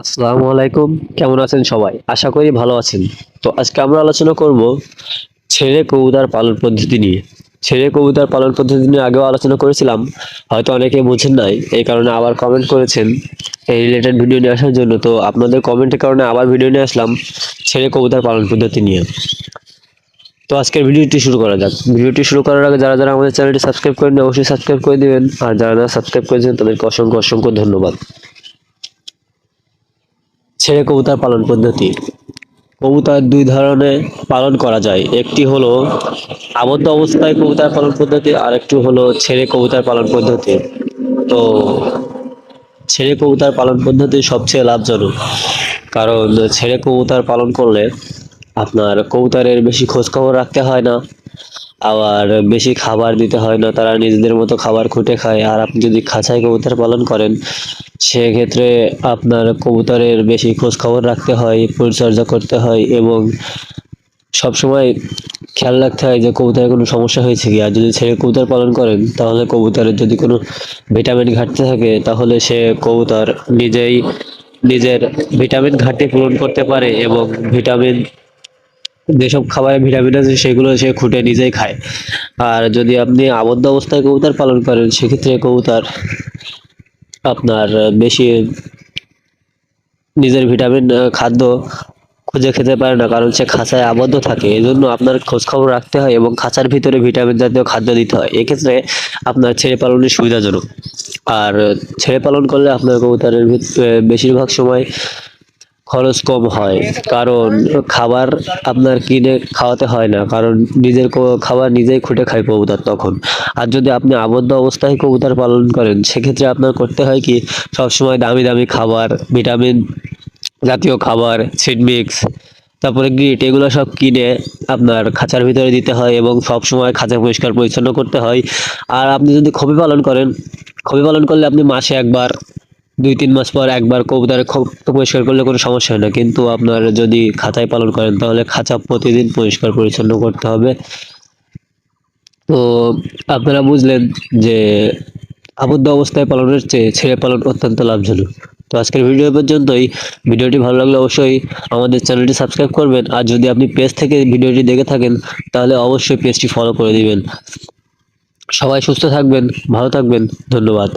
আসসালামু আলাইকুম। কেমন আছেন সবাই? আশা করি ভালো আছেন। তো আজকে আমরা আলোচনা করব ছেড়ে কবুতর পালন পদ্ধতি নিয়ে। ছেড়ে কবুতর পালন পদ্ধতি নিয়ে আগেও আলোচনা করেছিলাম। হয়তো অনেকে বুঝেন নাই, এই কারণে আবার কমেন্ট করেছেন এই রিলেটেড ভিডিও নিয়ে আসার জন্য। তো আপনাদের কমেন্টের কারণে আবার ভিডিও নিয়ে আসলাম ছেড়ে কবুতর পালন পদ্ধতি নিয়ে। তো আজকের ভিডিওটি শুরু করা যাক। ভিডিওটি শুরু করার আগে যারা যারা আমাদের চ্যানেলটি সাবস্ক্রাইব করেন অবশ্যই সাবস্ক্রাইব করে দেবেন। আর যারা যারা সাবস্ক্রাইব করেছেন, তাদেরকে অসংখ্য অসংখ্য ধন্যবাদ। ছেড়ে কবুতর পালন পদ্ধতি। কবুতর দুই ধরনের পালন করা যায়। একটি হলো আবদ্ধ অবস্থায় কবুতর পালন পদ্ধতি আর একটি হলো ছেড়ে কবুতর পালন পদ্ধতি। তো ছেড়ে কবুতর পালন পদ্ধতি সবচেয়ে লাভজনক। কারণ ছেড়ে কবুতর পালন করলে আপনার কবুতরের বেশি খোঁজ খবর রাখতে হয় না, আবার বেশি খাবার দিতে হয় না, তারা নিজেদের মতো খাবার খুঁটে খায়। আর আপনি যদি খাঁচায় কবুতর পালন করেন সেক্ষেত্রে আপনার কবুতরের বেশি খোঁজ খবর রাখতে হয়, পরিচর্যা করতে হয় এবং সবসময় খেয়াল রাখতে হয় যে কবুতরের কোনো সমস্যা হয়েছে কি। আর যদি ছেড়ে কবুতর পালন করেন, তাহলে কবুতরের যদি কোনো ভিটামিন ঘাটতি থাকে, তাহলে সে কবুতর নিজেই নিজের ভিটামিন ঘাটতি পূরণ করতে পারে এবং ভিটামিন যেসব খাবারে ভিটামিন আছে, সেগুলো সে খুঁটে নিজেই খায়। আর যদি আপনি আবদ্ধ অবস্থায় কবুতর পালন করেন, সেক্ষেত্রে কবুতর আপনার বেশি নিজের ভিটামিন খাদ্য খুঁজে খেতে পারে না, কারণ সে খাঁচায় আবদ্ধ থাকে। এই জন্য আপনার খোঁজখবর রাখতে হয় এবং খাঁচার ভিতরে ভিটামিন জাতীয় খাদ্য দিতে হয়। এক্ষেত্রে আপনার ছেড়ে পালনের সুবিধাজনক। আর ছেড়ে পালন করলে আপনার কবুতরের বেশিরভাগ সময় খরচ কম হয়। কারণ খাবার আপনার কিনে খাওয়াতে হয় না। কারণ নিজের খাবার নিজেই খুঁটে খায় কবুতর তখন। আর যদি আপনি আবদ্ধ অবস্থায় কবুতর পালন করেন, সেক্ষেত্রে আপনার করতে হয় কি, সবসময় দামি দামি খাবার, ভিটামিন জাতীয় খাবার সিড মিক্স তারপরে গ্রিট এগুলো সব কিনে আপনার খাঁচার ভিতরে দিতে হয় এবং সব সময় খাঁচা পরিষ্কার পরিচ্ছন্ন করতে হয়। আর আপনি যদি খবি পালন করেন খবি পালন করলে আপনি মাসে একবার দুই তিন মাস পর একবার কবুতরের খোপ পরিষ্কার করলে কোনো সমস্যা হয় না। কিন্তু আপনার যদি খাঁচায় পালন করেন, তাহলে খাঁচা প্রতিদিন পরিষ্কার পরিচ্ছন্ন করতে হবে। তো আপনারা বুঝলেন যে আবদ্ধ অবস্থায় পালনের চেয়ে ছেড়ে পালন অত্যন্ত লাভজনক। তো আজকের ভিডিও পর্যন্তই। ভিডিওটি ভালো লাগলে অবশ্যই আমাদের চ্যানেলটি সাবস্ক্রাইব করবেন। আর যদি আপনি পেজ থেকে ভিডিওটি দেখে থাকেন, তাহলে অবশ্যই পেজটি ফলো করে দিবেন। সবাই সুস্থ থাকবেন, ভালো থাকবেন। ধন্যবাদ।